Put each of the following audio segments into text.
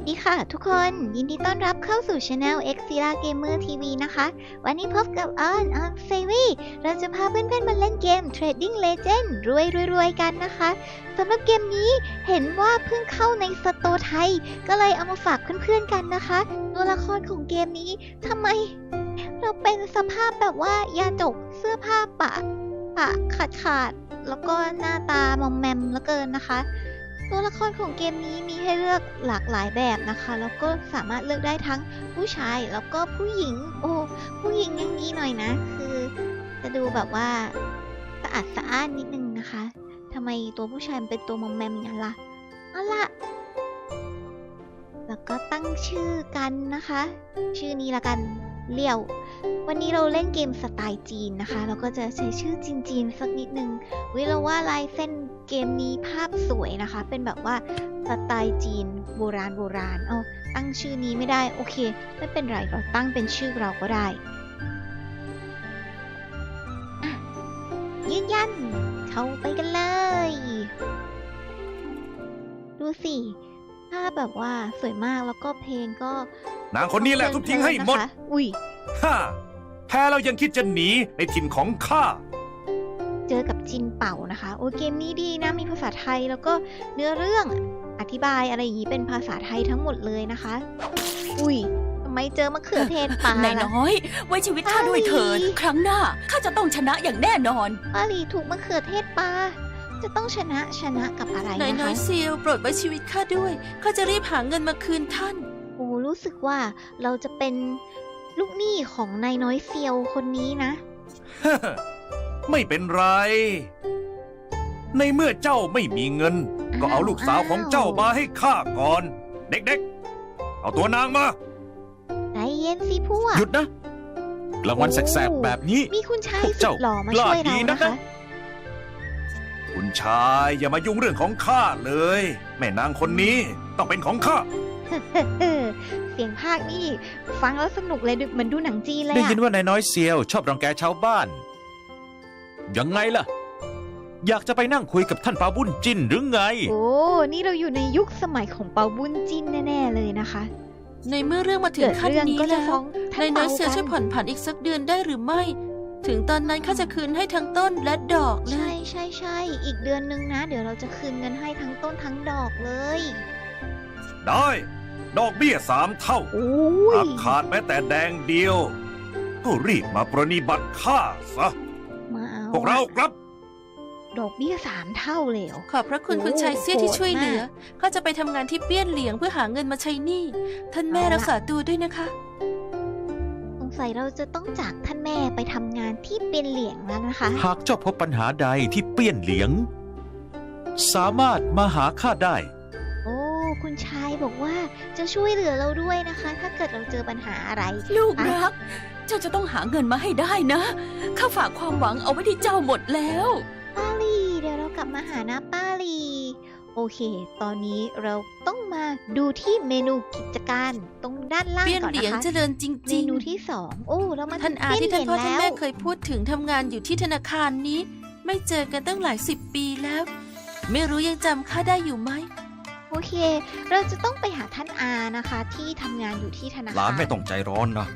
วัสดีค่ะทุกคน ยินดีต้อนรับเข้าสู่ช anel X z i r a Gamer TV นะคะ วันนี้พบกับออนออนเซวีเราจะพาเพื่อนๆมาเล่นเกม Trading Legend รวยรวยๆกันนะคะสำหรับเกมนี้เห็นว่าเพิ่งเข้าในสตร์ไทย ก็เลยเอามาฝากเพื่อนๆกันนะคะ ตัวละครของเกมนี้ทำไม เราเป็นสภาพแบบว่ายาจกเสื้อผ้าปะปะขาดขาดๆแล้วก็หน้าตามอมแมมเหลือเกินนะคะ ตัวละครของเกมนี้มีให้เลือกหลากหลายแบบนะคะ แล้วก็สามารถเลือกได้ทั้งผู้ชายแล้วก็ผู้หญิง โอ้ผู้หญิงยังดีหน่อยนะ คือจะดูแบบว่าสะอาดสะอ้านนิดนึงนะคะทำไมตัวผู้ชายมันเป็นตัวมอมแมมอย่างนั้นล่ะเอาละแล้วก็ตั้งชื่อกันนะคะ ชื่อนี้ละกัน เลี่ยว วันนี้เราเล่นเกมสไตล์จีนนะคะ เราก็จะใช้ชื่อจีนๆสักนิดนึงวิเราว่าลายเส้นเกมนี้ภาพสวยนะคะ เป็นแบบว่าสไตล์จีนโบราณโบราณ เอาตั้งชื่อนี้ไม่ได้ โอเค ไม่เป็นไรเราตั้งเป็นชื่อเราก็ได้ยืนยัน เข้าไปกันเลย ดูสิ ภาพแบบว่าสวยมากแล้วก็เพลงก็นางคนนี้แหละทุบทิ้งให้หมด นะคะอุ้ย ฮ่าแพ้แล้วยังคิดจะหนีในถิ่นของข้า เจอกับจินเป่านะคะ โอ้เกมนี้ดีนะ มีภาษาไทยแล้วก็เนื้อเรื่องอธิบายอะไรอย่างนี้เป็นภาษาไทยทั้งหมดเลยนะคะ อุ้ยทำไมเจอมะเขือเทศป่า นายล่ะน้อย ไว้ชีวิตข้าด้วยเถิดอ้ายครั้งหน้าข้าจะต้องชนะอย่างแน่นอน ป้าหลีถูกมะเขือเทศปลา จะต้องชนะชนะกับอะไรนายนะน้อคะยเซียวโปรดไว้ชีวิตข้าด้วยข้าจะรีบหาเงินมาคืนท่าน โอ้รู้สึกว่าเราจะเป็นลูกหนี้ของนายน้อยเซียวคนนี้นะ ไม่เป็นไร ในเมื่อเจ้าไม่มีเงิน ก็เอาลูกสาวของเจ้ามาให้ข้าก่อน เด็กๆ เอาตัวนางมา ใจเย็นสิพวก หยุดนะ กลางวันแสบๆแบบนี้ มีคุณชายพวกสุเจ้าดหล่อมากล้าช่วยเราดีนันะกคะนะ คุณชายอย่ามายุ่งเรื่องของข้าเลย แม่นางคนนี้ต้องเป็นของข้าเออเสียงภาคนี่ ฟังแล้วสนุกเลยดูเหมือนดูหนังจีนเลยได้อะยินว่านายน้อยเซียวชอบรังแกชาวบ้าน ยังไงล่ะ อยากจะไปนั่งคุยกับท่านปาบุญจินหรือไง โอ้ นี่เราอยู่ในยุคสมัยของเปาบุญจินแน่ๆเลยนะคะ ในเมื่อเรื่องมาถึเกิงดขั้นเรื่องนี้ก็จะแล้วฟ้องท่านนายน้เปาอยเซียวกัช่วยผ่อนผันอีกสักเดือนได้หรือไม่ ถึงตอนนั้นข้าจะคืนให้ทั้งต้นและดอกเลใช่ย ใช่ใช่อีกเดือนนึงนะ เดี๋ยวเราจะคืนเงินให้ทั้งต้นทั้งดอกเลยได้ ดอกเบี้ยสามเท่า โอ้หายกขาดแม้แต่แดงเดียว ก็รีบมาปรนนิบัติข้าซะ มาเอาพวกเราครับ ดอกเบี้ยสามเท่าเลยเหรอ ขอบพระคุณโอ้คุณชายเซี่ยที่ช่วยเหลือโหดมข้าจะไปทำงานที่เปี้ยนเหลียงเพื่อหาเงินมาใช้หนี้ ท่านแม่เอาล่ะ รักษาตัวด้วยนะคะ สงสัยเราจะต้องจากท่านแม่ไปทำงานที่เป็นเหลียงแล้วนะคะ หากเจ้าพบปัญหาใดที่เปี้ยนเหลียง สามารถมาหาข้าได้ โอ้ คุณชายบอกว่าจะช่วยเหลือเราด้วยนะคะ ถ้าเกิดเราเจอปัญหาอะไรลูกรัก เจ้าจะต้องหาเงินมาให้ได้นะ ข้าฝากความหวังเอาไว้ที่เจ้าหมดแล้ว ป้าลีเดี๋ยวเรากลับมาหานะป้าลี โอเค ตอนนี้เราต้องมาดูที่เมนูกิจการตรงด้านล่างเปี้ยนก่อนเหลียงนะคะเจริญจเมริงนูที่สองโอ้เรามาๆท่านอาเปี้ที่ยท่านพ่อเหท่านลียงแม่แล้วเคยพูดถึงทำงานอยู่ที่ธนาคารนี้ ไม่เจอกันตั้งหลายสิบปีแล้ว ไม่รู้ยังจำข้าได้อยู่ไหมโอเค เราจะต้องไปหาท่านอานะคะ ที่ทำงานอยู่ที่ธนาคารหลานไม่ต้องใจร้อนนะ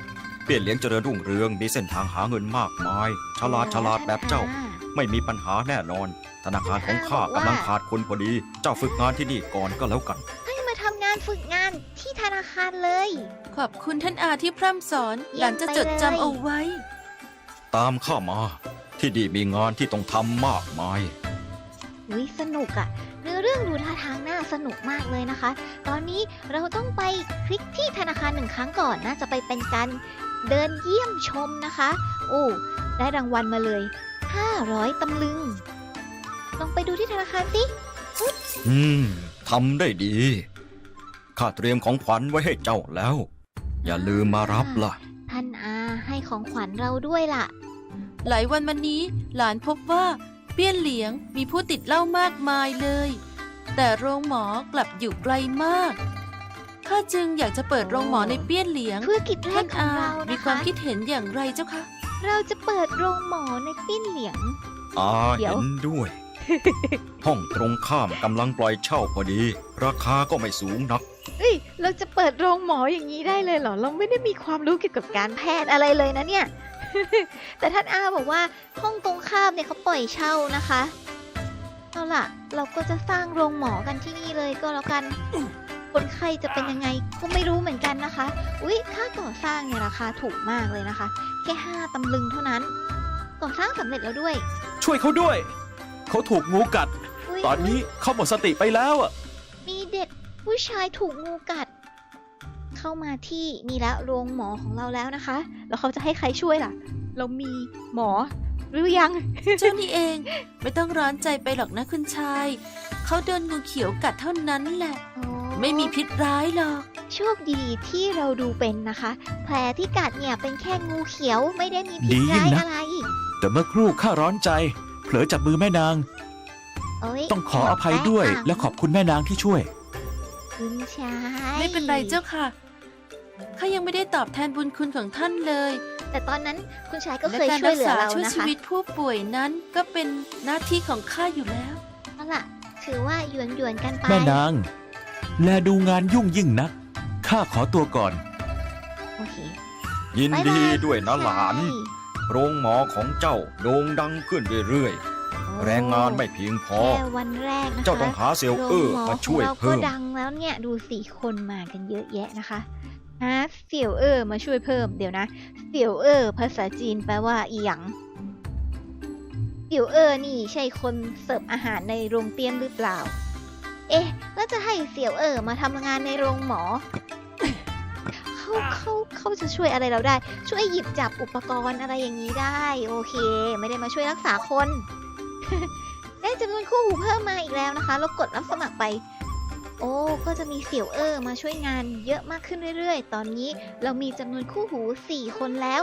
เปลี่ยนเลี้ยงเจริญรุ่งเรืองมีเส้นทางหาเงินมากมาย ฉลาดฉลาดแบบเจ้าท่นอ ไม่มีปัญหาแน่นอน ธนาคารของข้ากำลังขาดคนพอดี เจ้าฝึกงานที่นี่ก่อนก็แล้วกัน ให้มาทำงานฝึกงานที่ธนาคารเลย ขอบคุณท่านอาที่พร่ำสอนเยี่หยมลานจะจดไปเลยจำเอาไว้ ตามข้ามา ที่นี่มีงานที่ต้องทำมากมายอุ้ยสนุกอะเนื้อเรื่องดูท่าทางน่าสนุกมากเลยนะคะ ตอนนี้เราต้องไปคลิกที่ธนาคารหนึ่งครั้งก่อนน่าจะไปเป็นการเดินเยี่ยมชมนะคะ โอ้ได้รางวัลมาเลย 500 ตำลึง ลองไปดูที่ธนาคารสิ อืมทำได้ดี ข้าเตรียมของขวัญไว้ให้เจ้าแล้ว อย่าลืมมารับล่ะ ท่านอาให้ของขวัญเราด้วยล่ะ หลายวันมานี้หลานพบว่าเปี้ยนเหลียงมีผู้ติดเหล้ามากมายเลย แต่โรงหมอกลับอยู่ไกลมาก ข้าจึงอยากจะเปิดโรงหมอในเปี้ยนเหลียง ธุรกิจแรท่ากนของอา เรามีนะความคะ คิดเห็นอย่างไรเจ้าคะ เราจะเปิดโรงหมอในปิ้นเหลียงอาเดี๋ยว เห็นด้วย ห้องตรงข้ามกำลังปล่อยเช่าพอดี ราคาก็ไม่สูงนักเฮ้ย เราจะเปิดโรงหมออย่างนี้ได้เลยเหรอ เราไม่ได้มีความรู้เกี่ยวกับการแพทย์อะไรเลยนะเนี่ย แต่ท่านอาบอกว่าห้องตรงข้ามเนี่ยเขาปล่อยเช่านะคะ เอาล่ะ เราก็จะสร้างโรงหมอกันที่นี่เลยก็แล้วกัน คนไข้จะเป็นยังไงก็ไม่รู้เหมือนกันนะคะ อุ๊ย ค่าก่อสร้างเนี่ยราคาถูกมากเลยนะคะ แค่ห้าตำลึงเท่านั้น ก่อสร้างสำเร็จแล้วด้วย ช่วยเขาด้วย เขาถูกงูกัดอุ๊ยตอนนี้เขาหมดสติไปแล้วอะมีเด็กผู้ชายถูกงูกัด เข้ามาที่นี่แล้วโรงหมอของเราแล้วนะคะ แล้วเขาจะให้ใครช่วยล่ะ เรามีหมอหรือยัง เจ้านี่เองไม่ต้องร้อนใจไปหรอกนะคุณชาย เขาโดนงูเขียวกัดเท่านั้นแหละ ไม่มีพิษร้ายหรอก โชคดีที่เราดูเป็นนะคะ แผลที่กัดเนี่ยเป็นแค่งูเขียวไม่ได้มีพิษดีร้ายนะ อะไรแต่เมื่อครู่ข้าร้อนใจ เผลอจับมือแม่นางเอ้ยต้องขออภัยด้วย แปะและขอบคุณแม่นางที่ช่วย คุณชายไม่เป็นไรเจ้าค่ะข้ายังไม่ได้ตอบแทนบุญคุณของท่านเลย แต่ตอนนั้นคุณชายก็และเคยการช่วรัยเหลือษาเราช่วยนะชีคะวิตผู้ป่วยนั้นก็เป็นหน้าที่ของข้าอยู่แล้ว เอาล่ะถือว่าหยวนหยวนๆกันไป แม่นาง แลดูงานยุ่งยิ่งนัก ข้าขอตัวก่อน โอเคยินบ๊ายดีบายด้วยนะคุณหลานชยโรงหมอของเจ้าโด่งดังขึ้นเรื่อยๆ แรงงานไม่เพียงพอ แค่วันแรกนะคะเจ้าต้องหาเซลล์เออร์มาช่วยโรงหมอของเพิ่มเราก็ดังแล้วเนี่ยดูสี่คนมากันเยอะแยะนะคะฮะเสี่ยวเออร์มาช่วยเพิ่มเดี๋ยวนะเสี่ยวเออร์ภาษาจีนแปลว่าอีหยังเสี่ยวเออร์นี่ใช่คนเสิร์ฟอาหารในโรงเตี๊ยมหรือเปล่า เอ๊ะ แล้วจะให้เสี่ยวเออร์มาทำงานในโรงหมอ เขาเขาเขาจะช่วยอะไรเราได้ ช่วยหยิบจับอุปกรณ์อะไรอย่างนี้ได้ โอเค ไม่ได้มาช่วยรักษาคน ได้จำนวนคู่หูเพิ่มมาอีกแล้วนะคะเรากดรับสมัครไป โอ้ ก็จะมีเสี่ยวเออร์มาช่วยงานเยอะมากขึ้นเรื่อยๆ ตอนนี้เรามีจำนวนคู่หู 4 คนแล้ว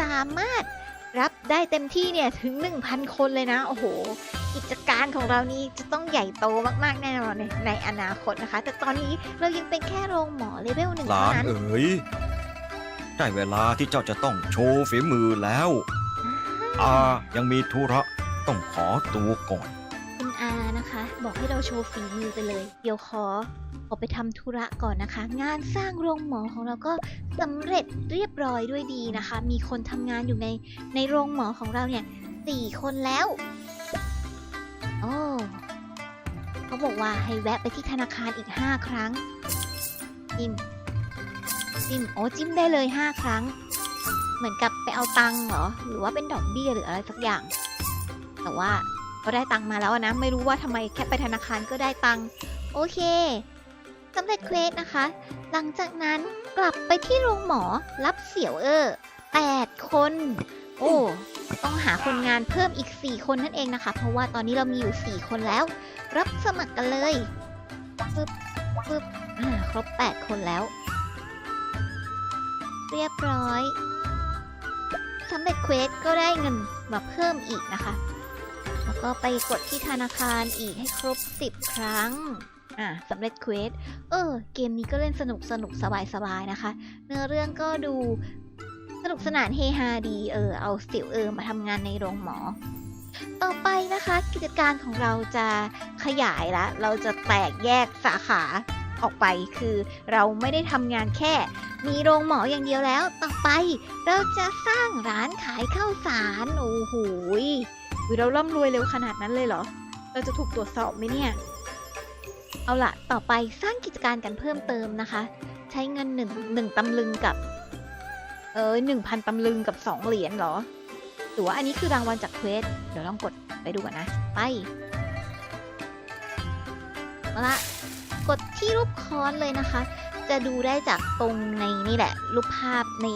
สามารถ รับได้เต็มที่เนี่ยถึง 1,000 คนเลยนะ โอ้โห กิจการของเรานี้จะต้องใหญ่โตมากๆแน่นอนในในอนาคตนะคะ แต่ตอนนี้เรายังเป็นแค่โรงหมอเลเวลหนึ่งหลาเท่านนั้น เอ๋ยได้เวลาที่เจ้าจะต้องโชว์ฝีมือแล้วอายังมีธุระต้องขอตัวก่อน คุณอานะคะ บอกให้เราโชว์ฝีมือไปเลย เดี๋ยวขอข อไปทำธุระก่อนนะคะ งานสร้างโรงหมอของเราก็สำเร็จเรียบร้อยด้วยดีนะคะ มีคนทำงานอยู่ในในโรงหมอของเราเนี่ยสี่คนแล้วโอ้เขาบอกว่าให้แวะไปที่ธนาคารอีกห้าครั้ง จิ้ม จิ้ม โอ้จิ้มได้เลยห้าครั้ง เหมือนกับไปเอาตังค์เหรอ หรือว่าเป็นดอกเบี้ยหรืออะไรสักอย่าง แต่ว่าก็ได้ตังค์มาแล้วนะ ไม่รู้ว่าทำไมแค่ไปธนาคารก็ได้ตังค์ โอเค สำเร็จเควสนะคะ หลังจากนั้นกลับไปที่โรงหมอรับเสี่ยวเออแปดคน โอ้ต้องหาคนงานเพิ่มอีก 4 คนนั่นเองนะคะ เพราะว่าตอนนี้เรามีอยู่ 4 คนแล้ว รับสมัครกันเลยปึ๊บปึ๊บอ่าครบ 8 คนแล้ว เรียบร้อยสำเร็จเควสก็ได้เงินมาเพิ่มอีกนะคะ แล้วก็ไปกดที่ธนาคารอีกให้ครบ 10 ครั้ง อะสำเร็จเควสเออ เกมนี้ก็เล่นสนุกสนุกสบายสบายๆนะคะ เนื้อเรื่องก็ดูสนุกสนานเฮฮาดีเออเอาสติลเออมาทำงานในโรงหมอ ต่อไปนะคะ กิจการของเราจะขยายละ เราจะแตกแยกสาขาออกไปคือเราไม่ได้ทำงานแค่ มีโรงหมออย่างเดียวแล้ว ต่อไปเราจะสร้างร้านขายข้าวสารโอ้โหเราร่ำรวยเร็วขนาดนั้นเลยเหรอ เราจะถูกตรวจสอบไหมเนี่ย เอาละต่อไปสร้างกิจการกันเพิ่มเติมนะคะ ใช้เงินหนึ่งหนึ่งตำลึงกับ เออหนึ่งพันตำลึงกับสองเหรียญเหรอ หรือว่าอันนี้คือรางวัลจากเควส เดี๋ยวลองกดไปดูกันนะ ไปเอาละกดที่รูปค้อนเลยนะคะ จะดูได้จากตรงในนี่แหละ รูปภาพใน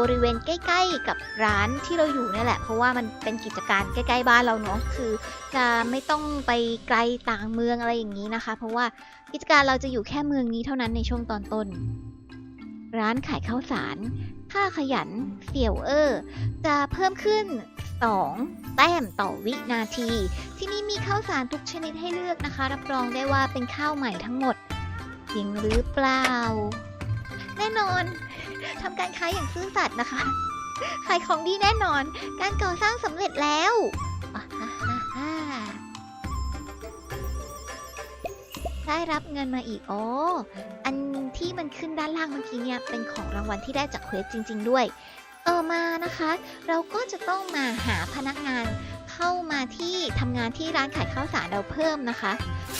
บริเวณใกล้ ๆ กับร้านที่เราอยู่นี่แหละ เพราะว่ามันเป็นกิจการใกล้ ๆ บ้านเราเนาะคือ จะไม่ต้องไปไกลต่างเมืองอะไรอย่างนี้นะคะ เพราะว่ากิจการเราจะอยู่แค่เมืองนี้เท่านั้นในช่วงตอนต้น ร้านขายข้าวสาร ค่าขยันเสี่ยวเออร์จะเพิ่มขึ้น 2 แต้มต่อวินาที ที่นี่มีข้าวสารทุกชนิดให้เลือกนะคะ รับรองได้ว่าเป็นข้าวใหม่ทั้งหมดจริงหรือเปล่า แน่นอนทำการค้าอย่างซื่อสัตย์นะคะขายของดีแน่นอน การก่อสร้างสำเร็จแล้ว ได้รับเงินมาอีกโอ๋ออันที่มันขึ้นด้านล่างเมื่อกี้เนี่ยเป็นของรางวัลที่ได้จากเควสจริง ๆ ด้วยต่อมานะคะ เราก็จะต้องมาหาพนักงานเข้ามาที่ทำงานที่ร้านขายข้าวสารเราเพิ่มนะคะ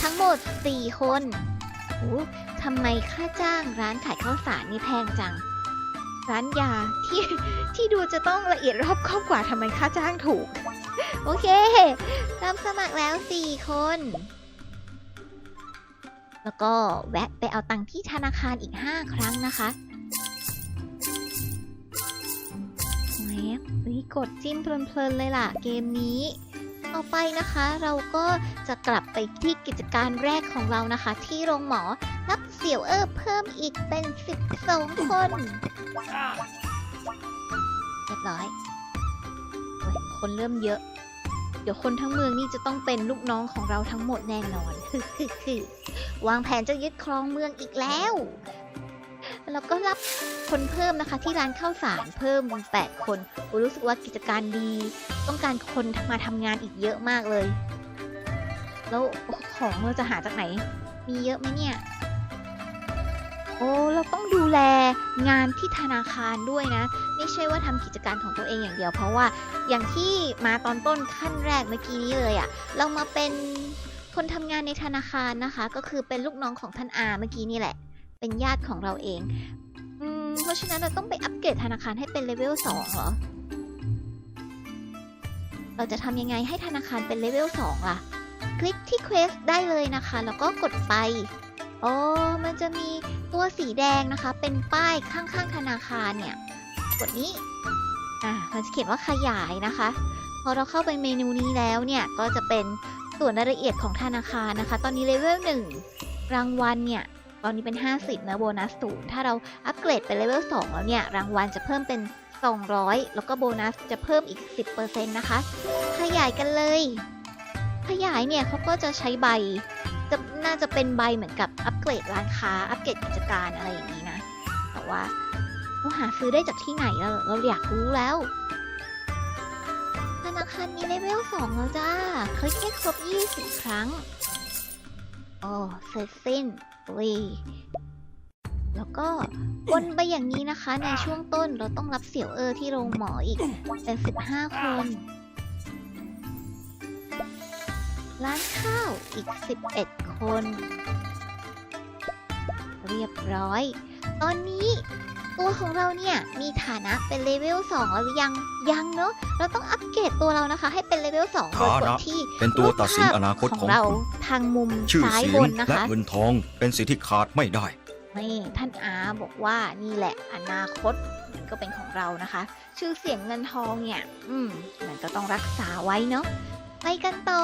ทั้งหมด 4 คนโอ้ทำไมค่าจ้างร้านขายข้าวสารนี่แพงจัง ร้านยาที่ที่ดูจะต้องละเอียดรอบคอบกว่าทำไมค่าจ้างถูก โอเครับสมัครแล้ว 4 คน แล้วก็แวะไปเอาตังค์ที่ธนาคารอีก 5 ครั้งนะคะแหมเฮ้ยกดจิ้มเพลินๆเลยล่ะเกมนี้ ต่อไปนะคะเราก็จะกลับไปที่กิจการแรกของเรานะคะ ที่โรงหมอรับเสี่ยวเออเพิ่มอีกเป็น 12 คนเรียบร้อยโอ้ยคนเริ่มเยอะ เดี๋ยวคนทั้งเมืองนี่จะต้องเป็นลูกน้องของเราทั้งหมดแน่นอนวางแผนจะยึดครองเมืองอีกแล้ว แล้วก็รับคนเพิ่มนะคะ ที่ร้านข้าวสารเพิ่ม 8 คนรู้สึกว่ากิจการดี ต้องการคนมาทำงานอีกเยอะมากเลย แล้วของเราจะหาจากไหน มีเยอะไหมเนี่ย โอ้เราต้องดูแลงานที่ธนาคารด้วยนะ ไม่ใช่ว่าทำกิจการของตัวเองอย่างเดียว เพราะว่าอย่างที่มาตอนต้นขั้นแรกเมื่อกี้นี้เลยอะ่ะเรามาเป็นคนทำงานในธนาคารนะคะ ก็คือเป็นลูกน้องของท่านอาเมื่อกี้นี่แหละ เป็นญาติของเราเองอืมเพราะฉะนั้นเราต้องไปอัปเกรดธนาคารให้เป็นเลเวล2เหรอเราจะทำยังไงให้ธนาคารเป็นเลเวล2ล่ะ คลิกที่ Quest ได้เลยนะคะ แล้วก็กดไปอ๋อมันจะมี ตัวสีแดงนะคะ เป็นป้ายข้างๆธนาคารเนี่ยกดนี้อ่ามันจะเขียนว่าขยายนะคะ พอเราเข้าไปเมนูนี้แล้วเนี่ยก็จะเป็นส่วนรายละเอียดของธนาคารนะคะ ตอนนี้เลเวล1รางวัลเนี่ยตอนนี้เป็น 50นะโบนัสศูนย์ถ้าเราอัปเกรดไปเลเวล2แล้วเนี่ยรางวัลจะเพิ่มเป็น 200 แล้วก็โบนัสจะเพิ่มอีก 10%นะคะ ขยายกันเลย ขยายเนี่ยเขาก็จะใช้ใบ จะน่าจะเป็นใบเหมือนกับอัปเกรดร้านค้า อัปเกรดกิจการอะไรอย่างนี้นะ แต่ว่าเราหาซื้อได้จากที่ไหนเราเราอยากรู้แล้ว ธนาคารมีเลเวล2แล้วจ้า คลิกให้ครบ20ครั้ง โอ้เสร็จสิ้นวีแล้วก็วนไปอย่างนี้นะคะ ในช่วงต้นเราต้องรับเสี่ยวเออที่โรงหมออีกเป็น15คน ร้านข้าวอีก 11 คน เรียบร้อย ตอนนี้ตัวของเราเนี่ย มีฐานะเป็นเลเวล2แล้วหรือยัง ยังเนอะเราต้องอัปเกรดตัวเรานะคะ ให้เป็นเลเวล2โดยกดฐานะที่เป็นตัวตัดสินอนาคตของเราคุณทางมุมชื่อซ้ายเสีบยงนนะและคะ เงินทองเป็นสิ่งที่ขาดไม่ได้ นี่ท่านอาบอกว่านี่แหละอนาคตมันก็เป็นของเรานะคะ ชื่อเสียงเงินทองเนี่ย อืม มันก็ต้องรักษาไว้เนาะ ไปกันต่อ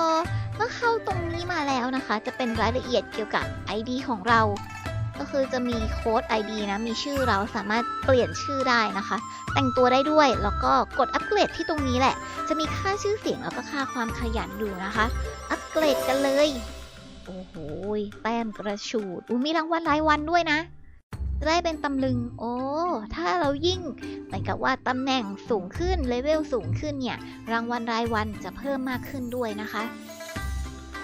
เมื่อเข้าตรงนี้มาแล้วนะคะ จะเป็นรายละเอียดเกี่ยวกับ ID ของเรา ก็คือจะมีโค้ด ID นะ มีชื่อเราสามารถเปลี่ยนชื่อได้นะคะ แต่งตัวได้ด้วย แล้วก็กดอัปเกรดที่ตรงนี้แหละ จะมีค่าชื่อเสียงแล้วก็ค่าความขยันอยู่นะคะ อัปเกรดกันเลย โอ้โห แต้มกระชูดอู้มีรางวัลรายวันด้วยนะ ได้เป็นตำลึง โอ้ ถ้าเรายิ่งเหมือนกับว่าตำแหน่งสูงขึ้น เลเวลสูงขึ้นเนี่ย รางวัลรายวันจะเพิ่มมากขึ้นด้วยนะคะ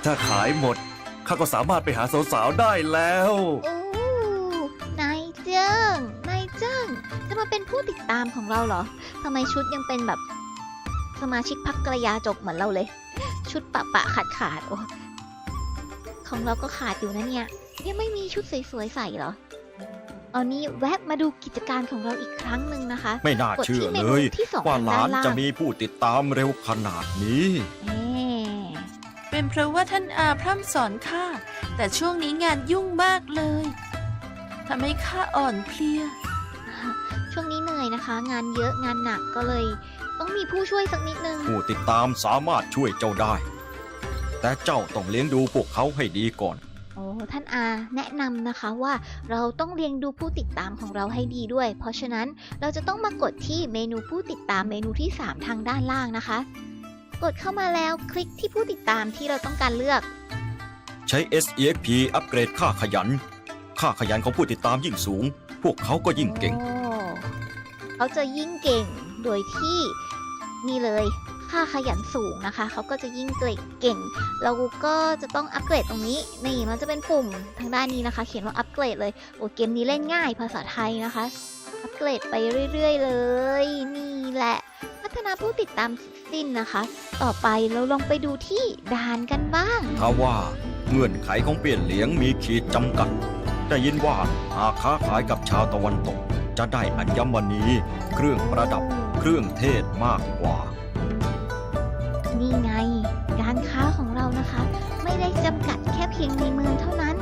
ถ้าขายหมด ข้าก็สามารถไปหาสาวๆได้แล้ว โอ้นายเจิ้งนายเจิ้งจะมาเป็นผู้ติดตามของเราเหรอทำไมชุดยังเป็นแบบสมาชิกพักกระยาจบเหมือนเราเลย ชุดปะปะขาดขาดๆโอ้ของเราก็ขาดอยู่นะเนี่ย ยังไม่มีชุดสวยๆใส่เหรอ เอานี้แวะมาดูกิจการของเราอีกครั้งหนึ่งนะคะไม่น่ากดเชื่อที่เมเลนูย ที่สองว่าทางหด้าลานนล่างจะมีผู้ติดตามเร็วขนาดนี้แหม่เป็นเพราะว่าท่านอาพร่ำสอนข้าแต่ช่วงนี้งานยุ่งมากเลยทำให้ข้าอ่อนเพลีย ช่วงนี้เหนื่อยนะคะ งานเยอะงานหนักก็เลย ต้องมีผู้ช่วยสักนิดนึง ผู้ติดตามสามารถช่วยเจ้าได้ แต่เจ้าต้องเลี้ยงดูพวกเขาให้ดีก่อน โอ้ท่านอาแนะนำนะคะว่าเราต้องเรียงดูผู้ติดตามของเราให้ดีด้วย เพราะฉะนั้นเราจะต้องมากดที่เมนูผู้ติดตามเมนูที่ 3 ทางด้านล่างนะคะ กดเข้ามาแล้วคลิกที่ผู้ติดตามที่เราต้องการเลือก ใช้ SEXP อัปเกรดค่าขยัน ค่าขยันของผู้ติดตามยิ่งสูง พวกเขาก็ยิ่งเก่ง โอ้เขาจะยิ่งเก่งโดยที่นี่เลย ค่าขยันสูงนะคะ เขาก็จะยิ่งเก่งเก่ง เราก็จะต้องอัปเกรดตรงนี้ นี่มันจะเป็นปุ่มทางด้านนี้นะคะ เขียนว่าอัปเกรดเลย โอ้เกมนี้เล่นง่ายภาษาไทยนะคะ อัปเกรดไปเรื่อย ๆ เลย นี่แหละ พัฒนาผู้ติดตามสิ้นนะคะ ต่อไปเราลองไปดูที่ด่านกันบ้างถ้าว่าเงื่อนไขของเปลี่ยนเหลียงมีขีดจำกัด ได้ยินว่าหากค้าขายกับชาวตะวันตก จะได้อัญมณี เครื่องประดับ เครื่องเทศมากกว่า นี่ไง การค้าของเรานะคะ ไม่ได้จำกัดแค่เพียงในเมืองเท่านั้น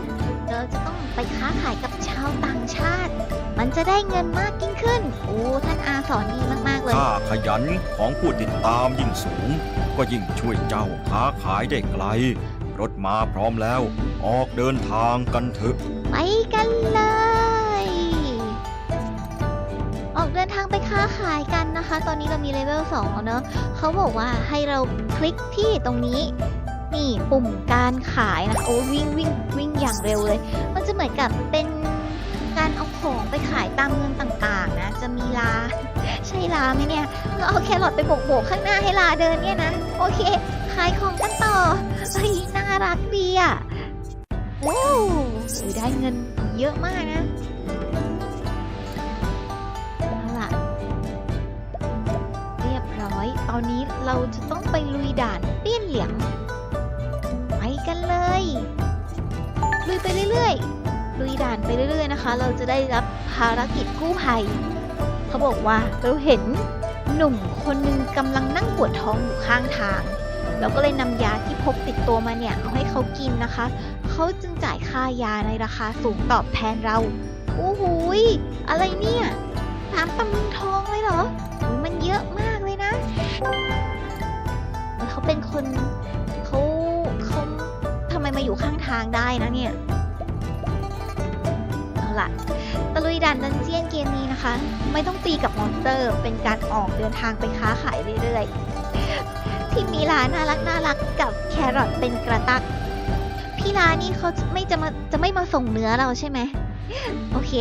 เราจะต้องไปค้าขายกับชาวต่างชาติ มันจะได้เงินมากยิ่งขึ้น โอ้ท่านอาสอนดีมากๆเลย ถ้าขยันของผู้ติดตามยิ่งสูง ก็ยิ่งช่วยเจ้าค้าขายได้ไกล รถมาพร้อมแล้ว ออกเดินทางกันเถอะ ไปกันเลย ออกเดินทาง ไปค้าขายกันนะคะ ตอนนี้เรามีเลเวล2แล้วเนอะเขาบอกว่าให้เราคลิกที่ตรงนี้นี่ปุ่มการขายนะโอ้วิ่งวิ่งวิ่งอย่างเร็วเลย มันจะเหมือนกับเป็นการเอาของไปขายตามเมืองต่างๆนะ จะมีลา ใช่ลาไหมเนี่ยเราเอาแครอทไปโบกๆข้างหน้าให้ลาเดินเนี่ยนะ โอเค ขายของกันต่อเฮ้ยน่ารักดีอะโอ้ได้เงินเยอะมากนะ ตอนนี้เราจะต้องไปลุยด่านเปี้ยนเหลียง ไปกันเลย ลุยไปเรื่อยๆ ลุยด่านไปเรื่อยๆนะคะ เราจะได้รับภารกิจกู้ภัย เขาบอกว่าเราเห็นหนุ่มคนหนึ่งกำลังนั่งปวดท้องอยู่ข้างทางเราก็เลยนำยาที่พกติดตัวมาเนี่ยเอาให้เขากินนะคะ เขาจึงจ่ายค่ายาในราคาสูงตอบแทนเรา โอ้โหอะไรเนี่ยสามตำลึงทองเลยเหรอ เขาเป็นคนเขาเขาทำไมมาอยู่ข้างทางได้นะเนี่ย เอาล่ะ ตะลุยด่านดันเจียนเกมนี้นะคะ ไม่ต้องตีกับมอนสเตอร์ เป็นการออกเดินทางไปค้าขายเรื่อยๆ ที่มีร้านน่ารักน่ารักกับแครอทเป็นกระตัก พี่ร้านนี่เขาไม่จะมาจะไม่มาส่งเนื้อเราใช่ไหมโอเค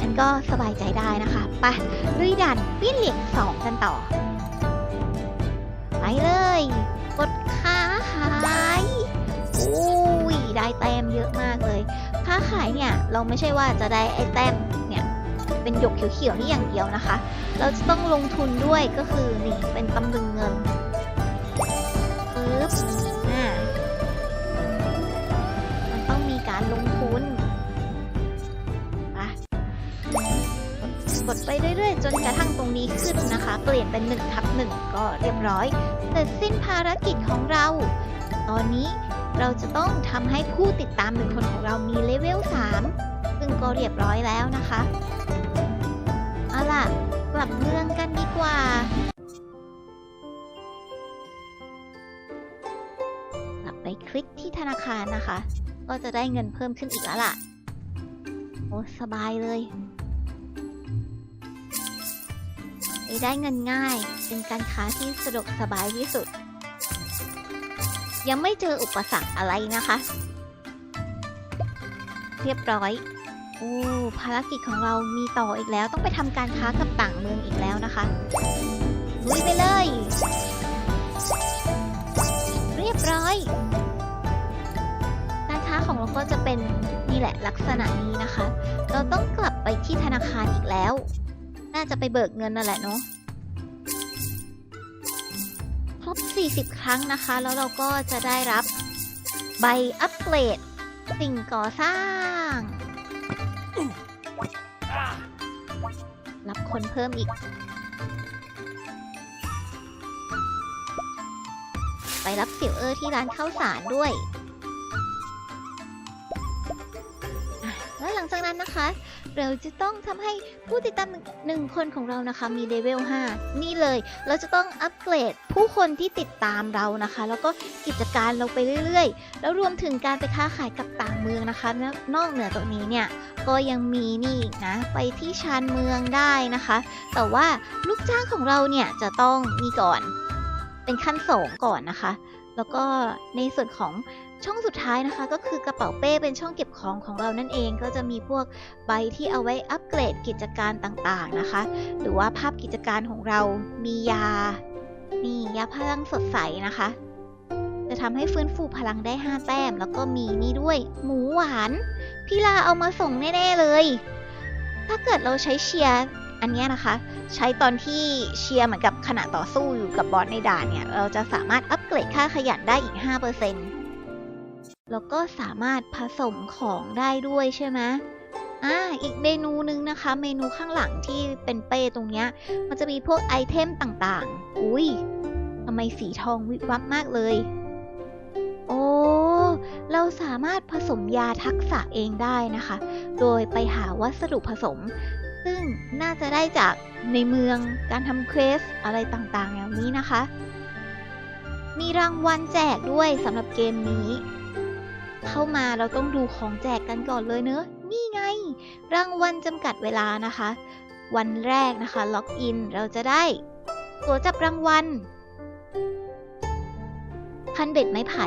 งั้นก็สบายใจได้นะคะ ไปลุยด่านปิ้นเหลียงสองกันต่อ เลย กดค้าขายอุ้ยได้แต้มเยอะมากเลย ค้าขายเนี่ยเราไม่ใช่ว่าจะได้ไอ้แต้มเนี่ยเป็นหยกเขียวๆนี่อย่างเดียวนะคะ เราจะต้องลงทุนด้วยก็คือนี่เป็นตำลึงเงิน กดไปเรื่อยๆ จนกระทั่งตรงนี้ขึ้นนะคะ เปลี่ยนเป็น1ทับ1ก็เรียบร้อย เสร็จสิ้นภารกิจของเรา ตอนนี้เราจะต้องทำให้ผู้ติดตามหนึ่งคนของเรามีเลเวล3ซึ่งก็เรียบร้อยแล้วนะคะเอาล่ะ กลับเมืองกันดีกว่ากลับไปคลิกที่ธนาคารนะคะ ก็จะได้เงินเพิ่มขึ้นอีกแล้วล่ะ โอ้ สบายเลย ไปได้เงินง่าย เป็นการค้าที่สะดวกสบายที่สุด ยังไม่เจออุปสรรคอะไรนะคะ เรียบร้อยโอ้ภารกิจของเรามีต่ออีกแล้วต้องไปทำการค้ากับต่างเมืองอีกแล้วนะคะลุยไปเลย เรียบร้อยการค้าของเราก็จะเป็นนี่แหละลักษณะนี้นะคะ เราต้องกลับไปที่ธนาคารอีกแล้ว น่าจะไปเบิกเงินนั่นแหละเนาะครบ 40 ครั้งนะคะ แล้วเราก็จะได้รับใบอัปเกรดสิ่งก่อสร้าง รับคนเพิ่มอีก ไปรับสี่ยวเออที่ร้านข้าวสารด้วย แล้วหลังจากนั้นนะคะ เราจะต้องทำให้ผู้ติดตามหนึ่งคนของเรานะคะ มีเลเวล 5 นี่เลย เราจะต้องอัปเกรดผู้คนที่ติดตามเรานะคะ แล้วก็กิจการเราไปเรื่อยๆ แล้วรวมถึงการไปค้าขายกับต่างเมืองนะคะ นอกเหนือจากนี้เนี่ยก็ยังมีนี่นะไปที่ชานเมืองได้นะคะ แต่ว่าลูกจ้างของเราเนี่ยจะต้องมีก่อน เป็นขั้นสองก่อนนะคะ แล้วก็ในส่วนของ ช่องสุดท้ายนะคะก็คือกระเป๋าเป้เป็นช่องเก็บของของเรานั่นเอง ก็จะมีพวกใบที่เอาไว้อัปเกรดกิจการต่างๆนะคะ หรือว่าภาพกิจการของเรามียา นี่ยาพลังสดใสนะคะ จะทำให้ฟื้นฟูพลังได้ 5 แต้ม แล้วก็มีนี่ด้วย หมูหวานพี่ลาเอามาส่งแน่ๆเลย ถ้าเกิดเราใช้เชียร์อันนี้นะคะ ใช้ตอนที่เชียร์เหมือนกับขณะต่อสู้อยู่กับบอสในด่านเนี่ย เราจะสามารถอัปเกรดค่าขยันได้อีก 5% แล้วก็สามารถผสมของได้ด้วยใช่ไหมอ่าอีกเมนูนึงนะคะ เมนูข้างหลังที่เป็นเป้ตรงเนี้ย มันจะมีพวกไอเทมต่างๆ อุ้ยทำไมสีทองวิบวับมากเลย โอ้ เราสามารถผสมยาทักษะเองได้นะคะ โดยไปหาวัสดุผสม ซึ่งน่าจะได้จากในเมืองการทำเควสอะไรต่างๆอย่างนี้นะคะ มีรางวัลแจกด้วยสำหรับเกมนี้ เข้ามาเราต้องดูของแจกกันก่อนเลยเนอะนี่ไง รางวัลจำกัดเวลานะคะ วันแรกนะคะล็อกอินเราจะได้ ตัวจับรางวัลคันเบ็ดไม้ไผ่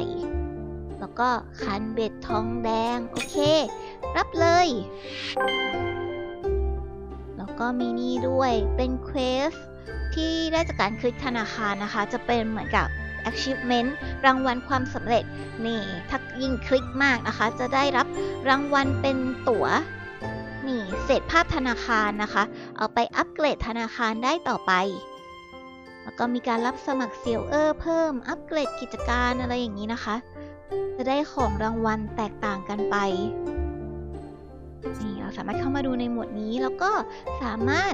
แล้วก็คันเบ็ดทองแดง โอเค รับเลย แล้วก็มีนี่ด้วยเป็นเควสที่ได้จากการคลิกธนาคารนะคะ จะเป็นเหมือนกับ achievement รางวัลความสำเร็จ นี่ ถ้ายิ่งคลิกมากนะคะ จะได้รับรางวัลเป็นตั๋ว นี่เศษภาพธนาคารนะคะ เอาไปอัปเกรดธนาคารได้ต่อไป แล้วก็มีการรับสมัครเซียวเออร์เพิ่ม อัปเกรดกิจการอะไรอย่างนี้นะคะ จะได้ของรางวัลแตกต่างกันไปนี่เราสามารถเข้ามาดูในหมวดนี้แล้วก็สามารถ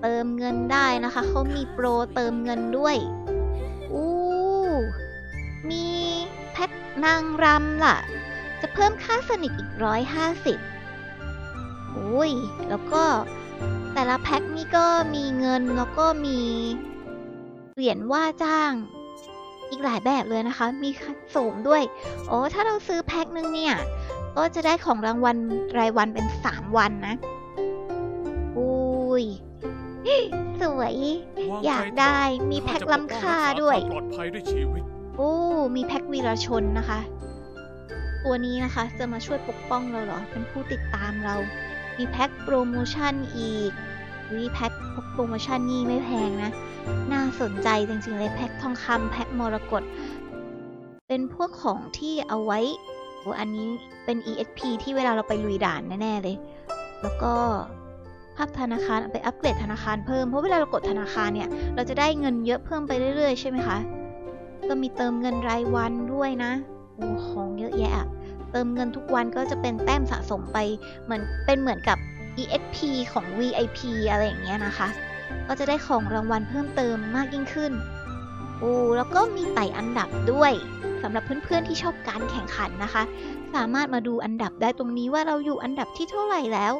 เติมเงินได้นะคะ เขามีโปรเติมเงินด้วย มีแพ็คนางรำล่ะ จะเพิ่มค่าสนิทอีกร้อยห้าสิบอุ้ย แล้วก็แต่ละแพ็คนี่ก็มีเงินแล้วก็มีเหรียญว่าจ้างอีกหลายแบบเลยนะคะ มีสูงด้วย โอ้ถ้าเราซื้อแพ็คนึงเนี่ย ก็จะได้ของรางวัลรายวันเป็น 3 วันนะ อุ้ย สวย อยากได้ มีแพ็คล้ำค่าด้วย ปลอดภัยด้วยชีวิต โอ้ มีแพ็ควีรชนนะคะ ตัวนี้นะคะจะมาช่วยปกป้องเราเหรอ เป็นผู้ติดตามเรา มีแพ็คโปรโมชั่นอีกวิแพ็คโปรโมชั่นนี่ไม่แพงนะ น่าสนใจจริงๆเลยแพ็คทองคำแพ็คมรกตเป็นพวกของที่เอาไว้โอ้อันนี้เป็น EXP ที่เวลาเราไปลุยด่านแน่ ๆ เลย แล้วก็ภาพธนาคารไปอัปเกรดธนาคารเพิ่ม เพราะเวลาเรากดธนาคารเนี่ย เราจะได้เงินเยอะเพิ่มไปเรื่อยๆ ใช่ไหมคะ ก็มีเติมเงินรายวันด้วยนะโอ้ของเยอะแยะเติมเงินทุกวันก็จะเป็นแต้มสะสมไปเหมือนเป็นเหมือนกับ EXP ของ VIP อะไรอย่างเงี้ยนะคะ ก็จะได้ของรางวัลเพิ่มเติมมากยิ่งขึ้นโอ้แล้วก็มีไต่อันดับด้วยสำหรับเพื่อนๆที่ชอบการแข่งขันนะคะ สามารถมาดูอันดับได้ตรงนี้ว่าเราอยู่อันดับที่เท่าไหร่แล้ว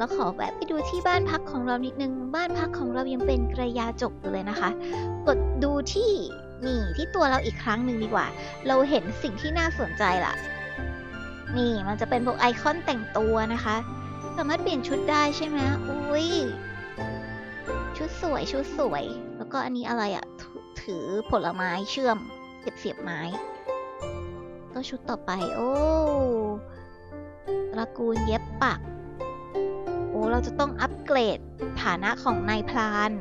แล้วขอแวะไปดูที่บ้านพักของเรานิดนึง บ้านพักของเรายังเป็นกระยาจกอยู่เลยนะคะ กดดูที่นี่ที่ตัวเราอีกครั้งหนึ่งดีกว่า เราเห็นสิ่งที่น่าสนใจล่ะนี่มันจะเป็นพวกไอคอนแต่งตัวนะคะ สามารถเปลี่ยนชุดได้ใช่ไหมอุ้ย ชุดสวยชุดสวย แล้วก็อันนี้อะไรอะถถือผลไม้เชื่อมเสียบเสียบไม้ ก็ชุดต่อไป โอ้ตระกูลเย็บปัก เราจะต้องอัปเกรดฐานะของนายพราน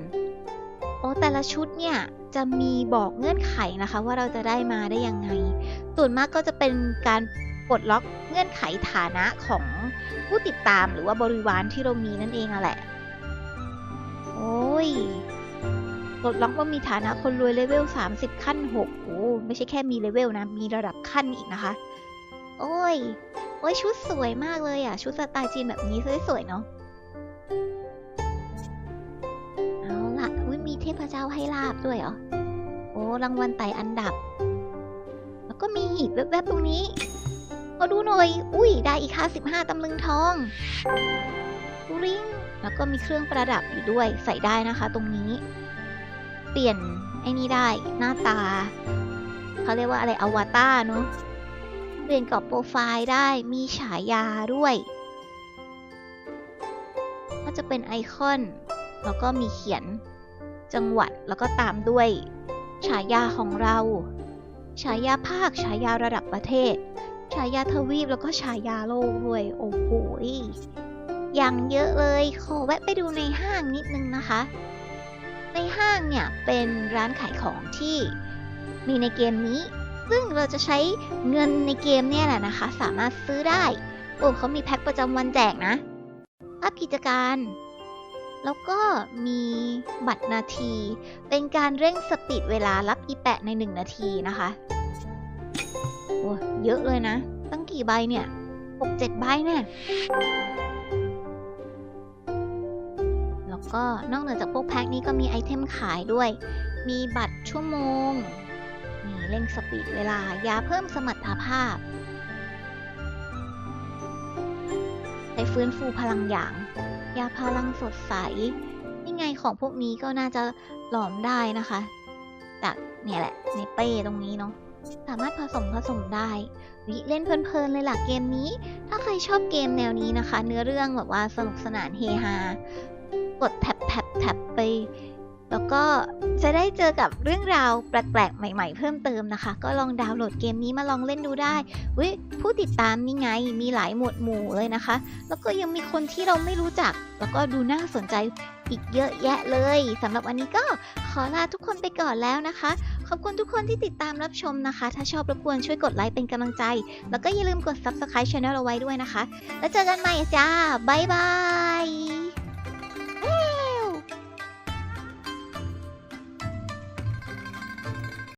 โอ้แต่ละชุดเนี่ยจะมีบอกเงื่อนไขนะคะว่าเราจะได้มาได้ยังไง ส่วนมากก็จะเป็นการปลดล็อกเงื่อนไขฐานะของผู้ติดตามหรือว่าบริวารที่เรามีนั่นเองอะแหละ โอ้ยปลดล็อกว่ามีฐานะคนรวยเลเวล 30 ขั้น6โอ้ไม่ใช่แค่มีเลเวลนะ มีระดับขั้นอีกนะคะ โอ้ย โอ้ยชุดสวยมากเลยอะ ชุดสไตล์จีนแบบนี้สวยๆเนาะ พเจ้าให้ลาบด้วยเหรอ โอ้รางวัลไต่อันดับ แล้วก็มีหีบแวบๆตรงนี้มาดูหน่อย อุ้ย ได้อีก55ตำลึงทองริงแล้วก็มีเครื่องประดับอยู่ด้วยใส่ได้นะคะ ตรงนี้ เปลี่ยนไอ้นี่ได้หน้าตา เขาเรียกว่าอะไรอวตารเนอะเปลี่ยนกรอบโปรไฟล์ได้มีฉายาด้วย ก็จะเป็นไอคอน แล้วก็มีเขียน จังหวัดแล้วก็ตามด้วยฉายาของเราฉายาภาคฉายาระดับประเทศฉายาทวีปแล้วก็ฉายาโลกด้วยโอ้โหยอย่างเยอะเลยขอแวะไปดูในห้างนิดนึงนะคะ ในห้างเนี่ยเป็นร้านขายของที่มีในเกมนี้ ซึ่งเราจะใช้เงินในเกมเนี่ยแหละนะคะ สามารถซื้อได้ โอ้เขามีแพ็คประจำวันแจกนะ อัพกิจการ แล้วก็มีบัตรนาที เป็นการเร่งสปีดเวลารับอีแปะใน 1 นาทีนะคะโอ้เยอะเลยนะ ตั้งกี่ใบเนี่ย 6-7 ใบเนี่ยแล้วก็นอกเหนือจากพวกแพ็คนี้ก็มีไอเทมขายด้วย มีบัตรชั่วโมง มีเร่งสปีดเวลายาเพิ่มสมรรถภาพไปฟื้นฟูพลังหยาง ยาพลังสดใส นี่ไงของพวกนี้ก็น่าจะหลอมได้นะคะ จากเนี่ยแหละในเป้ตรงนี้เนาะ สามารถผสมผสมได้ วิเล่นเพลินๆเลยล่ะเกมนี้ ถ้าใครชอบเกมแนวนี้นะคะ เนื้อเรื่องแบบว่าสนุกสนานเฮฮา กดแท็บแท็บแท็บไป แล้วก็จะได้เจอกับเรื่องราวแปลกๆใหม่ ๆ เพิ่มเติมนะคะ ก็ลองดาวน์โหลดเกมนี้มาลองเล่นดูได้เว้ยผู้ติดตามนี่ไงมีหลายหมวดหมู่เลยนะคะ แล้วก็ยังมีคนที่เราไม่รู้จัก แล้วก็ดูน่าสนใจอีกเยอะแยะเลยสำหรับวันนี้ก็ขอลาทุกคนไปก่อนแล้วนะคะ ขอบคุณทุกคนที่ติดตามรับชมนะคะ ถ้าชอบรบกวนช่วยกดไลค์เป็นกำลังใจ แล้วก็อย่าลืมกด subscribe channel เราไว้ด้วยนะคะ แล้วเจอกันใหม่จ้าบ๊ายบาย